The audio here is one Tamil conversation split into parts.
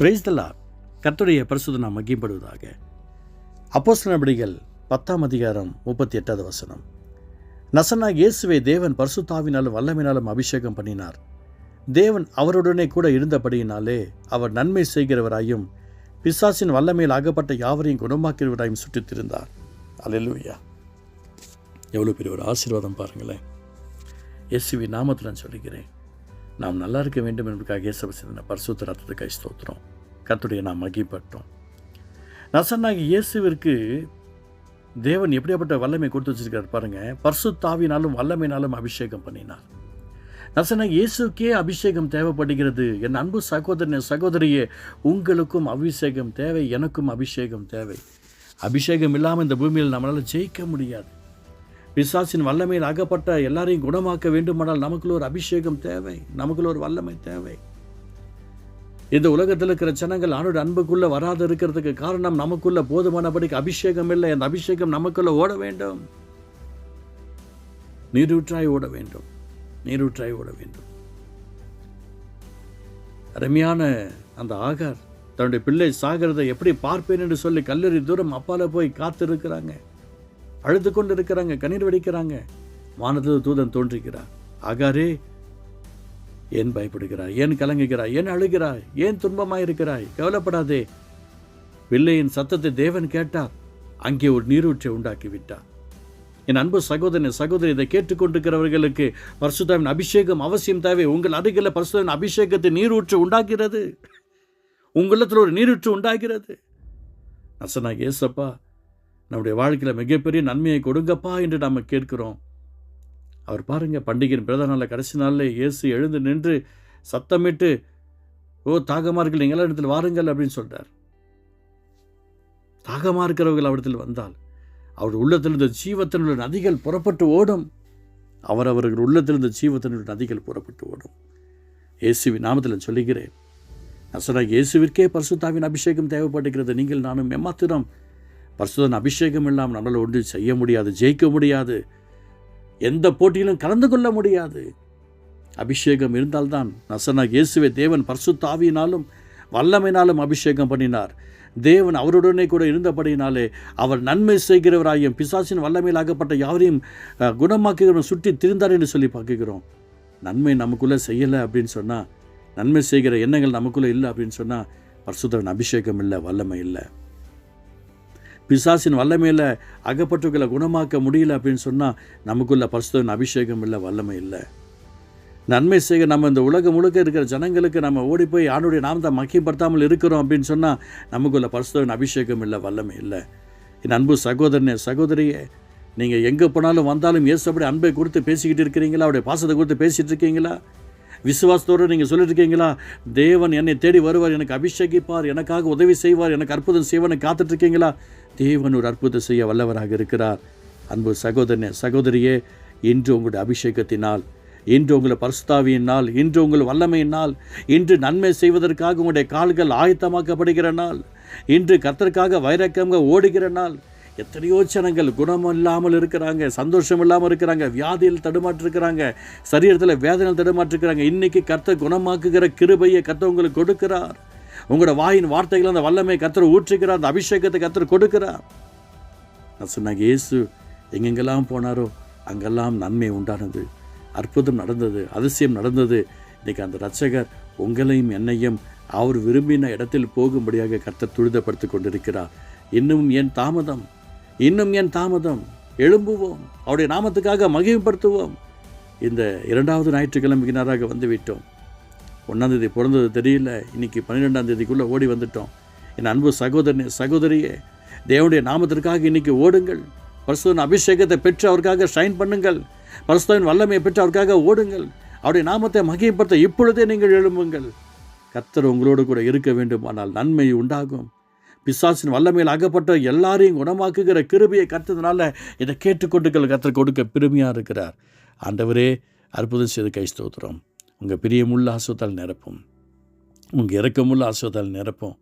பிரேஸ்தலா கர்த்துடைய பரிசுத்த நாம் மகிம்படுவதாக அப்போஸ்தல நடவடிக்கைகள் பத்தாம் அதிகாரம் முப்பத்தி எட்டாவது வசனம். நசனா இயேசுவை தேவன் பரிசுத்தாவினாலும் வல்லமினாலும் அபிஷேகம் பண்ணினார். தேவன் அவருடனே கூட இருந்தபடியினாலே அவர் நன்மை செய்கிறவராயும் பிசாசின் வல்லமையில் ஆகப்பட்ட யாவரையும் குணமாக்கிறவராயும் சுற்றித் திரிந்தார் எவ்வளோ பெரிய ஒரு ஆசீர்வாதம் பாருங்களேன். எஸ்வி நாமத்தில் நான் சொல்லிக்கிறேன் நாம் நல்லா இருக்க வேண்டும் என்பதற்காக இயேசு பரிசுத்த ரத்தத்தை ஸ்தோத்திரம். கத்துடைய நாம் மகிப்பட்டோம். நசனாகி இயேசுவிற்கு தேவன் எப்படியாப்பட்ட வல்லமை கொடுத்து வச்சிருக்கார் பாருங்கள் பர்சுத்தாவினாலும் வல்லமைனாலும் அபிஷேகம் பண்ணினார். நசனாகி இயேசுக்கே அபிஷேகம் தேவைப்படுகிறது. என் அன்பு சகோதரன் சகோதரியே உங்களுக்கும் அபிஷேகம் தேவை எனக்கும் அபிஷேகம் தேவை. அபிஷேகம் இல்லாமல் இந்த பூமியில் நம்மளால் ஜெயிக்க முடியாது. பிசாசின் வல்லமையில் அகப்பட்ட எல்லாரையும் குணமாக்க வேண்டுமானால் நமக்குள்ள ஒரு அபிஷேகம் தேவை நமக்குள்ள ஒரு வல்லமை தேவை. இந்த உலகத்தில் இருக்கிற ஜனங்கள் ஆணோட அன்புக்குள்ளே வராது இருக்கிறதுக்கு காரணம் நமக்குள்ள போதுமானபடிக்கு அபிஷேகம் இல்லை அந்த அபிஷேகம் நமக்குள்ளே ஓட வேண்டும். நீரூற்றாய் ஓட வேண்டும். நீரூற்றாய் ஓட வேண்டும். அருமையான அந்த ஆகார் தன்னுடைய பிள்ளை சாகிறதை எப்படி பார்ப்பேன் என்று சொல்லி கல்லறி தூரம் அப்பால போய் காத்திருக்கிறாங்க. அழுது கொண்டு இருக்கிறாங்க கண்ணீர் வடிக்கிறாங்க. வானத்தில் தூதன் தோன்றிக்கிறார் ஆகாரே ஏன் பயப்படுகிறாய்? ஏன் கலங்குகிறாய்? ஏன் அழுகிறாய்? ஏன் துன்பமாயிருக்கிறாய்? கவலைப்படாதே. பிள்ளையின் சத்தத்தை தேவன் கேட்டார். அங்கே ஒரு நீரூற்றை உண்டாக்கி விட்டார் என் அன்பு சகோதரன் சகோதரி இதை கேட்டுக்கொண்டிருக்கிறவர்களுக்கு பரசுதாவின் அபிஷேகம் அவசியம் தேவை. உங்கள் அருகில் பரசுதாவின் அபிஷேகத்தை நீரூற்று உண்டாகிறது உங்களிடத்தில் ஒரு நீரூற்று உண்டாகிறது. நசனாக ஏசப்பா நம்முடைய வாழ்க்கையில் மிகப்பெரிய நன்மையை கொடுங்கப்பா என்று நாம் கேட்கிறோம். அவர் பாருங்க பண்டிகையின் பிறந்த நாளில் கடைசி நாளில் இயேசு எழுந்து நின்று சத்தமிட்டு ஓ தாகமாக இருக்கிற நீங்கள் இடத்தில் வாருங்கள் அப்படின்னு சொல்கிறார் தாகமாக இருக்கிறவர்கள் அவரிடத்தில் வந்தால் அவர் உள்ளத்திலிருந்த ஜீவத்தினுடைய நதிகள் புறப்பட்டு ஓடும். அவர் அவர்கள் உள்ளத்திலிருந்த ஜீவத்தினுடைய நதிகள் புறப்பட்டு ஓடும். இயேசுவின் நாமத்தில் சொல்லுகிறேன் நசராக இயேசுவிற்கே பரிசுத்தாவின் அபிஷேகம் தேவைப்படுகிறது. நீங்கள் நானும் எம்மாத்திரம் பரிசுதன் அபிஷேகம் இல்லாமல் நம்மளால் ஒன்றும் செய்ய முடியாது ஜெயிக்க முடியாது. எந்த போட்டியிலும் கலந்து கொள்ள முடியாது. அபிஷேகம் இருந்தால்தான் நசனா இயேசுவை தேவன் பர்சுத்தாவியினாலும் வல்லமையினாலும் அபிஷேகம் பண்ணினார். தேவன் அவருடனே கூட இருந்தபடியினாலே அவர் நன்மை செய்கிறவராயும் பிசாசின் வல்லமையில் ஆகப்பட்ட யாரையும் குணமாக்குகிறவன் சுற்றி திரிந்தார் என்று சொல்லி பார்க்குகிறோம். நன்மை நமக்குள்ளே செய்யலை அப்படின்னு சொன்னால் நன்மை செய்கிற எண்ணங்கள் நமக்குள்ளே இல்லை அப்படின்னு சொன்னால் பரிசுத்தரன் அபிஷேகம் இல்லை வல்லமை இல்லை. பிசாசின் வல்லமையில் அகப்பட்டவர்களை குணமாக்க முடியல அப்படின்னு சொன்னால் நமக்குள்ள பரிசுத்தின் அபிஷேகம் இல்லை வல்லமை இல்லை. நன்மை செய்ய நம்ம இந்த உலகம் முழுக்க இருக்கிற ஜனங்களுக்கு நம்ம ஓடி போய் ஆணுடைய நாமத்தை மக்கிப்படுத்தாமல் இருக்கிறோம் அப்படின்னு சொன்னால் நமக்குள்ள பரிசுத்தின் அபிஷேகம் இல்லை வல்லமை இல்லை. என் அன்பு சகோதரனே சகோதரியே நீங்கள் எங்கே போனாலும் வந்தாலும் இயேசுபடி அன்பை கொடுத்து பேசிக்கிட்டு இருக்கிறீங்களா? அவருடைய பாசத்தை கொடுத்து பேசிகிட்டு இருக்கீங்களா? விசுவாசத்தோடு நீங்கள் சொல்லிட்டு இருக்கீங்களா? தேவன் என்னை தேடி வருவார் எனக்கு அபிஷேகிப்பார் எனக்காக உதவி செய்வார் எனக்கு அற்புதம் செய்வார்னு காத்துட்டு இருக்கீங்களா? தேவன் ஒரு அற்புதம் செய்ய வல்லவராக இருக்கிறார். அன்பு சகோதரனே சகோதரியே இன்று உங்களுடைய அபிஷேகத்தினால் இன்று உங்களை பரிசுத்தாவியினால் இன்று உங்கள் வல்லமையினால் இன்று நன்மை செய்வதற்காக உங்களுடைய கால்கள் ஆயத்தமாக்கப்படுகிற நாள் இன்று கர்த்தருக்காக வைரக்கமாக ஓடுகிற நாள். எத்தனையோ ஜனங்கள் குணம் இல்லாமல் இருக்கிறாங்க சந்தோஷம் இல்லாமல் இருக்கிறாங்க வியாதியில் தடுமாற்றிருக்கிறாங்க சரீரத்தில் வேதனையில் தடுமாற்றிருக்கிறாங்க. இன்னைக்கு கர்த்தர் குணமாக்குகிற கிருபையை கர்த்தர் உங்களுக்கு கொடுக்கிறார். உங்களோட வாயின் வார்த்தைகள் அந்த வல்லமை கத்தர் ஊற்றுக்கிறார் அந்த அபிஷேகத்தை கத்தர் கொடுக்கிறார். நான் சொன்னாங்க இயேசு எங்கெங்கெல்லாம் போனாரோ அங்கெல்லாம் நன்மை உண்டானது. அற்புதம் நடந்தது அதிசயம் நடந்தது. இன்றைக்கி அந்த ரட்சகர் உங்களையும் என்னையும் அவர் விரும்பின இடத்தில் போகும்படியாக கர்த்தர் துரிதப்படுத்தி கொண்டிருக்கிறார். இன்னும் என் தாமதம் இன்னும் என் தாமதம். எழும்புவோம் அவருடைய நாமத்துக்காக மகிமைப்படுத்துவோம். இந்த இரண்டாவது ஞாயிற்றுக்கிழமைக்கு நேராக வந்துவிட்டோம். ஒன்றாந்தேதி பிறந்தது தெரியல. இன்னைக்கு பன்னிரெண்டாம் தேதிக்குள்ளே ஓடி வந்துட்டோம். என் அன்பு சகோதரனே சகோதரியே தேவனுடைய நாமத்திற்காக இன்னைக்கு ஓடுங்கள். பரிசுத்தன் அபிஷேகத்தை பெற்று அவருக்காக ஷைன் பண்ணுங்கள். பரிசுத்தவின் வல்லமையை பெற்று அவருக்காக ஓடுங்கள். அவருடைய நாமத்தை மகிமைப்படுத்த இப்பொழுதே நீங்கள் எழும்புங்கள். கர்த்தர் உங்களோடு கூட இருக்க வேண்டுமானால் நன்மை உண்டாகும். பிசாசின் வல்லமையில் அகப்பட்ட எல்லாரையும் குணமாக்குகிற கிருபியை கத்ததுனால இதை கேட்டுக்கொண்டுகள் கத்தர் கொடுக்க பெருமையாக இருக்கிறார். ஆண்டவரே அற்புதம் செய்து கை ஸ்தோத்திரம். உங்கள் பிரியமுள்ள ஆசுவத்தால் நிரப்பும். உங்கள் இறக்கமுள்ள ஆசுவத்தால் நிரப்பும்.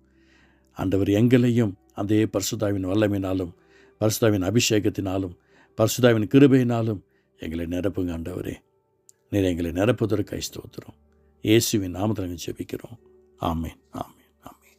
ஆண்டவர் எங்களையும் அதே பரிசுதாவின் வல்லமையினாலும் பரிசுதாவின் அபிஷேகத்தினாலும் பரிசுதாவின் கிருபையினாலும் எங்களை நிரப்புங்க ஆண்டவரே. நீர் எங்களை நிரப்புவதற்கு ஐஸ்தோத்திரம் இயேசுவின் நாமத்தில் ஜெபிக்கிறோம். ஆமேன் ஆமேன் ஆமேன்.